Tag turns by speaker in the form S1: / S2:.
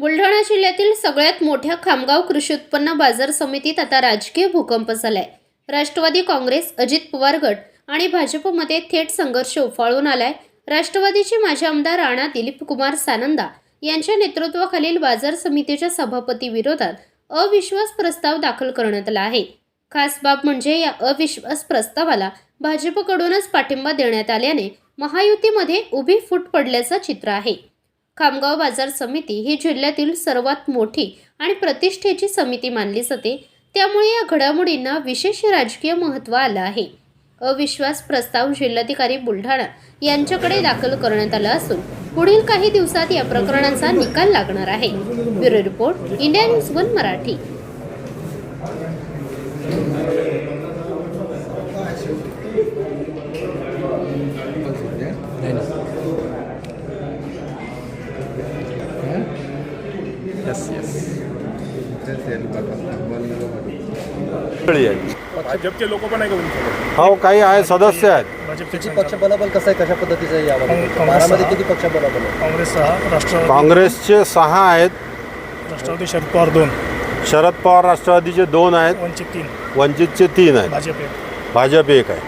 S1: बुलढाणा जिल्ह्यातील सगळ्यात मोठ्या खामगाव कृषी उत्पन्न बाजार समितीत आता राजकीय भूकंप झालाय. राष्ट्रवादी काँग्रेस अजित पवार गट आणि भाजपमध्ये थेट संघर्ष उफाळून आलाय. राष्ट्रवादीचे माजी आमदार राणा दिलीप कुमार सानंदा यांच्या नेतृत्वाखालील बाजार समितीच्या सभापती विरोधात अविश्वास प्रस्ताव दाखल करण्यात आला आहे. खास बाब म्हणजे या अविश्वास प्रस्तावाला भाजपकडूनच पाठिंबा देण्यात आल्याने महायुतीमध्ये उभी फूट पडल्याचं चित्र आहे. खामगाव बाजार समिती ही जिल्ह्यातील सर्वात मोठी आणि प्रतिष्ठेची समिती मानली जाते. त्यामुळे या घडामोडींना विशेष राजकीय महत्त्व आलं आहे. अविश्वास प्रस्ताव जिल्हाधिकारी बुलढाणा यांच्याकडे दाखल करण्यात आला असून पुढील काही दिवसात या प्रकरणाचा निकाल लागणार आहे. Bureau report India news one Marathi.
S2: Yes yes
S3: मंडळी आहे
S4: भाजपचे लोक पण आहे का तुमच्याकडे
S3: हो काही आहे सदस्य आहेत.
S5: किती पक्ष बलाबल कसं आहे? कशा पद्धतीचं आहे बारामध्ये. किती पक्ष बलाबल आहे
S4: काँग्रेस सहा राष्ट्रवादी
S3: काँग्रेसचे सहा आहेत.
S4: राष्ट्रवादी शरद पवार दोन.
S3: शरद पवार राष्ट्रवादीचे दोन आहेत.
S4: वंचित तीन.
S3: वंचितचे तीन आहेत.
S4: भाजप एक.
S3: भाजप एक आहे.